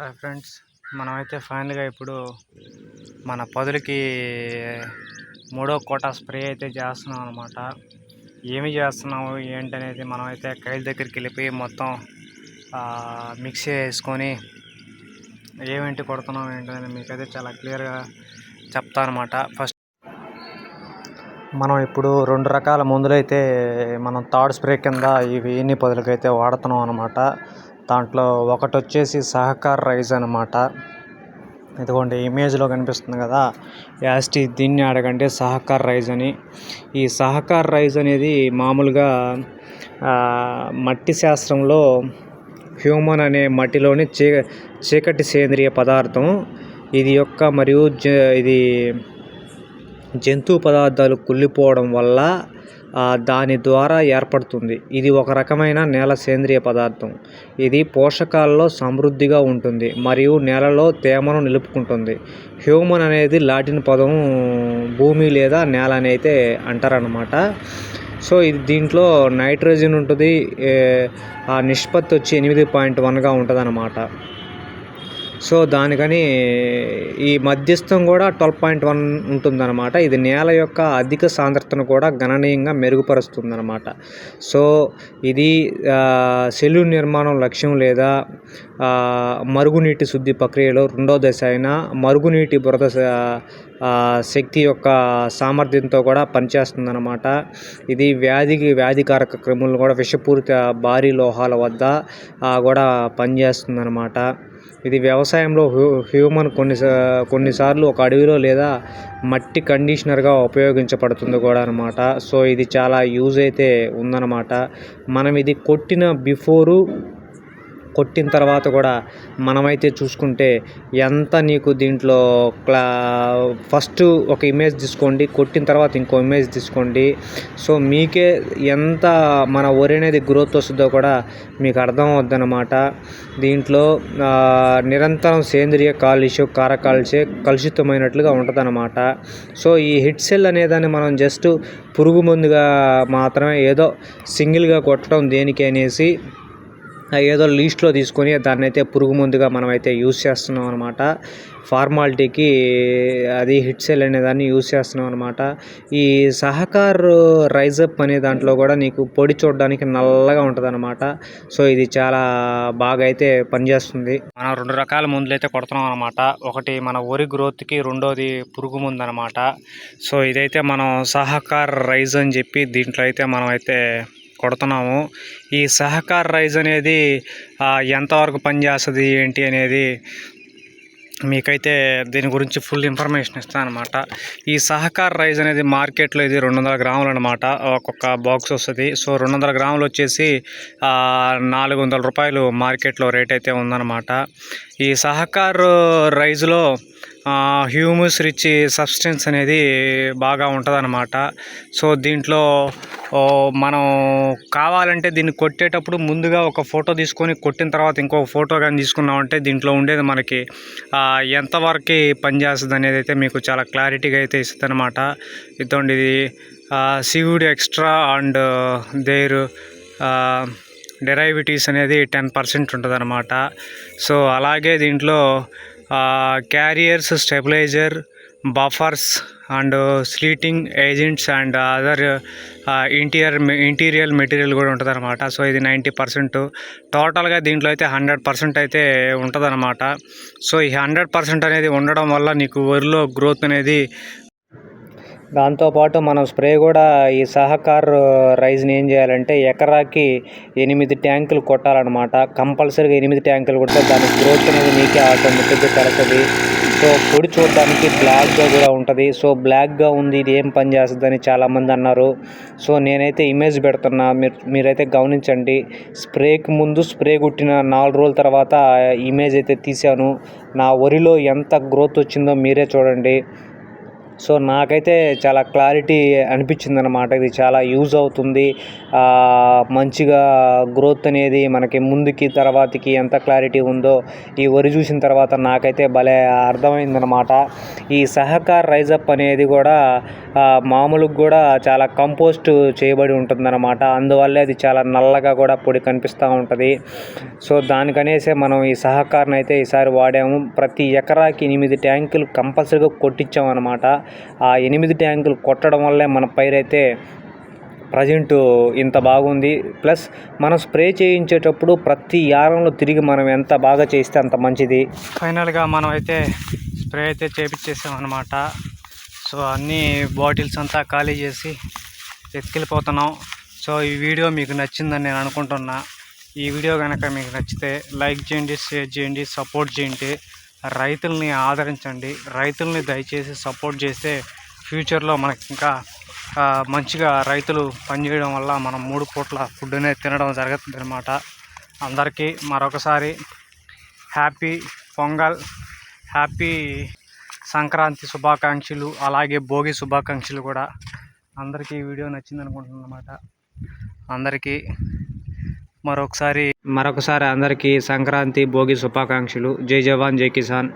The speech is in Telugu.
హాయ్ ఫ్రెండ్స్ మనమైతే ఫైనల్గా ఇప్పుడు మన పదులకి మూడో కోట స్ప్రే అయితే చేస్తున్నాం అనమాట ఏమి చేస్తున్నాము ఏంటనేది మనమైతే కైల దగ్గరికి వెళ్ళిపోయి మొత్తం మిక్సీ వేసుకొని ఏమేంటి కొడుతున్నాం ఏంటనేది మీకైతే చాలా క్లియర్గా చెప్తా అనమాట ఫస్ట్ మనం ఇప్పుడు రెండు రకాల మందులైతే మనం థర్డ్ స్ప్రే కింద ఇవి ఎన్ని పదులకైతే వాడుతున్నాం అనమాట దాంట్లో ఒకటి వచ్చేసి సహకార్ రైజ్ అనమాట ఇదిగోండి ఇమేజ్లో కనిపిస్తుంది కదా యాస్టి దీన్ని అడగండి సహకార్ రైజ్ అని. ఈ సహకార్ రైజ్ అనేది మామూలుగా మట్టి శాస్త్రంలో హ్యూమన్ అనే మట్టిలోని చీ చీకటి సేంద్రియ పదార్థం. ఇది యొక్క మరియు జ ఇది జంతు పదార్థాలు కుళ్ళిపోవడం వల్ల దాని ద్వారా ఏర్పడుతుంది. ఇది ఒక రకమైన నేల సేంద్రియ పదార్థం. ఇది పోషకాల్లో సమృద్ధిగా ఉంటుంది మరియు నేలలో తేమను నిలుపుకుంటుంది. హ్యూమన్ అనేది లాటిన్ పదం భూమి లేదా నేల అని అయితే అంటారనమాట సో ఇది దీంట్లో నైట్రోజన్ ఉంటుంది. ఆ నిష్పత్తి వచ్చి ఎనిమిది పాయింట్ వన్గా ఉంటుంది సో దానికని ఈ మధ్యస్థం కూడా ట్వెల్వ్ పాయింట్ వన్ ఉంటుందన్నమాట. ఇది నేల యొక్క అధిక సాంద్రతను కూడా గణనీయంగా మెరుగుపరుస్తుందన్నమాట. సో ఇది సెల్యూ నిర్మాణం లక్ష్యం లేదా మరుగునీటి శుద్ధి ప్రక్రియలో రెండో దశ అయిన మరుగునీటి బురద శక్తి యొక్క సామర్థ్యంతో కూడా పనిచేస్తుందన్నమాట. ఇది వ్యాధికి వ్యాధికారక క్రిములను కూడా విషపూరిత భారీ లోహాల వద్ద కూడా పనిచేస్తుందన్నమాట. ఇది వ్యవసాయంలో హ్యూ హ్యూమన్ కొన్ని కొన్నిసార్లు ఒక అడవిలో లేదా మట్టి కండిషనర్గా ఉపయోగించబడుతుంది కూడా అనమాట సో ఇది చాలా యూజ్ అయితే ఉందన్నమాట. మనం ఇది కొట్టిన బిఫోరు కొట్టిన తర్వాత కూడా మనమైతే చూసుకుంటే ఎంత నీకు దీంట్లో క్లా ఫస్ట్ ఒక ఇమేజ్ తీసుకోండి కొట్టిన తర్వాత ఇంకో ఇమేజ్ తీసుకోండి. సో మీకే ఎంత మన వరి అనేది గ్రోత్ వస్తుందో కూడా మీకు అర్థం అవుద్దన్నమాట దీంట్లో నిరంతరం సేంద్రియ కాలుష్యం కారకాలచే కలుషితమైనట్లుగా ఉంటుందన్నమాట. సో ఈ హిట్ సెల్ అనేదాన్ని మనం జస్ట్ పురుగు మందుగా మాత్రమే ఏదో సింగిల్గా కొట్టడం దేనికి అనేసి ఏదో లీస్ట్లో తీసుకొని దాన్ని అయితే పురుగు ముందుగా మనం అయితే యూస్ చేస్తున్నాం అనమాట ఫార్మాలిటీకి అది హిట్ సెల్ అనే దాన్ని యూస్ చేస్తున్నాం అనమాట ఈ సహకార్ రైజప్ అనే దాంట్లో కూడా నీకు పొడి చూడడానికి నల్లగా ఉంటుంది అనమాట సో ఇది చాలా బాగా అయితే పనిచేస్తుంది. మనం రెండు రకాల మందులు అయితే కొడుతున్నాం అనమాట ఒకటి మన వరి గ్రోత్కి రెండోది పురుగు మందు అనమాట సో ఇదైతే మనం సహకార్ రైజ్ అని చెప్పి దీంట్లో అయితే మనం అయితే కొడుతున్నాము. ఈ సహకార రైజ్ అనేది ఎంతవరకు పనిచేస్తుంది ఏంటి అనేది మీకైతే దీని గురించి ఫుల్ ఇన్ఫర్మేషన్ ఇస్తాను అనమాట ఈ సహకార రైస్ అనేది మార్కెట్లో ఇది రెండు వందల గ్రాములు అనమాట ఒక్కొక్క బాక్స్ వస్తుంది. సో రెండు వందల గ్రాములు వచ్చేసి నాలుగు వందల రూపాయలు మార్కెట్లో రేట్ అయితే ఉందన్నమాట. ఈ సహకార్ రైస్లో హ్యూమస్ రిచ్ సబ్స్టెన్స్ అనేది బాగా ఉంటుందన్నమాట. సో దీంట్లో మనం కావాలంటే దీన్ని కొట్టేటప్పుడు ముందుగా ఒక ఫోటో తీసుకొని కొట్టిన తర్వాత ఇంకొక ఫోటో కానీ తీసుకున్నామంటే దీంట్లో ఉండేది మనకి ఆ, ఎంతవరకు పనిచేస్తుంది అనేది అయితే మీకు చాలా క్లారిటీగా అయితే ఇస్తుంది అనమాట ఇదండి ఇది seaweed extra and their derivatives అనేది టెన్ పర్సెంట్ ఉంటుంది సో అలాగే దీంట్లో carriers stabiliser buffers and chelating agents and other interior interior material కూడా ఉంటుంది అనమాట సో ఇది నైంటీ పర్సెంట్ టోటల్గా దీంట్లో అయితే హండ్రెడ్ పర్సెంట్ అయితే ఉంటుంది అనమాట సో ఈ హండ్రెడ్ పర్సెంట్ అనేది ఉండడం వల్ల నీకు వరిలో గ్రోత్ అనేది దాంతోపాటు మనం స్ప్రే కూడా ఈ సహకార్ రైస్ని ఏం చేయాలంటే ఎకరాకి ఎనిమిది ట్యాంకులు కొట్టాలన్నమాట. కంపల్సరీగా ఎనిమిది ట్యాంకులు కొడితే దాని గ్రోత్ అనేది నీకే ఆటోమేటిక్గా పెరుగుతుంది సో పొడి చూడడానికి బ్లాక్గా కూడా ఉంటుంది. సో బ్లాక్గా ఉంది ఇది ఏం పని చేస్తుందని చాలామంది అన్నారు. సో నేనైతే ఇమేజ్ పెడుతున్నా. మీరు మీరైతే గమనించండి. స్ప్రేకి ముందు స్ప్రే కుట్టిన నాలుగు రోజుల తర్వాత ఇమేజ్ అయితే తీశాను. నా వరిలో ఎంత గ్రోత్ వచ్చిందో మీరే చూడండి. సో నాకైతే చాలా క్లారిటీ అనిపించింది అనమాట ఇది చాలా యూజ్ అవుతుంది. మంచిగా గ్రోత్ అనేది మనకి ముందుకి తర్వాతకి ఎంత క్లారిటీ ఉందో ఈ వరి చూసిన తర్వాత నాకైతే భలే అర్థమైందనమాట ఈ సహకార్ రైజప్ అనేది కూడా మామూలుగా కూడా చాలా కంపోస్ట్ చేయబడి ఉంటుందన్నమాట. అందువల్లే అది చాలా నల్లగా కూడా పొడి కనిపిస్తూ ఉంటుంది. సో దానికనేసే మనం ఈ సహకారం అయితే ఈసారి వాడాము. ప్రతి ఎకరాకి ఎనిమిది ట్యాంకులు కంపల్సరీగా కొట్టించామన్నమాట. ఆ ఎనిమిది ట్యాంకులు కొట్టడం వల్లే మన పైరైతే ప్రజెంట్ ఇంత బాగుంది. ప్లస్ మనం స్ప్రే చేయించేటప్పుడు ప్రతి యారంలో తిరిగి మనం ఎంత బాగా చేస్తే అంత మంచిది. ఫైనల్గా మనం అయితే స్ప్రే అయితే చేపించేసామన్నమాట. సో అన్ని బాటిల్స్ అంతా ఖాళీ చేసి ఎత్తుకెళ్ళిపోతున్నాం. సో ఈ వీడియో మీకు నచ్చిందని నేను అనుకుంటున్నా. ఈ వీడియో కనుక మీకు నచ్చితే లైక్ చేయండి షేర్ చేయండి సపోర్ట్ చేయండి. రైతుల్ని ఆదరించండి. రైతుల్ని దయచేసి సపోర్ట్ చేస్తే ఫ్యూచర్లో మనకి ఇంకా మంచిగా రైతులు పనిచేయడం వల్ల మనం మూడు పూట్ల ఫుడ్ అనేది తినడం జరుగుతుంది అనమాట అందరికీ మరొకసారి హ్యాపీ పొంగల్ హ్యాపీ సంక్రాంతి శుభాకాంక్షలు అలాగే భోగి శుభాకాంక్షలు కూడా. అందరికీ ఈ వీడియో నచ్చింది అనుకుంటున్నాను అనమాట అందరికీ మరొకసారి మరొకసారి అందరికీ సంక్రాంతి భోగి శుభాకాంక్షలు. జై జవాన్ జై కిసాన్.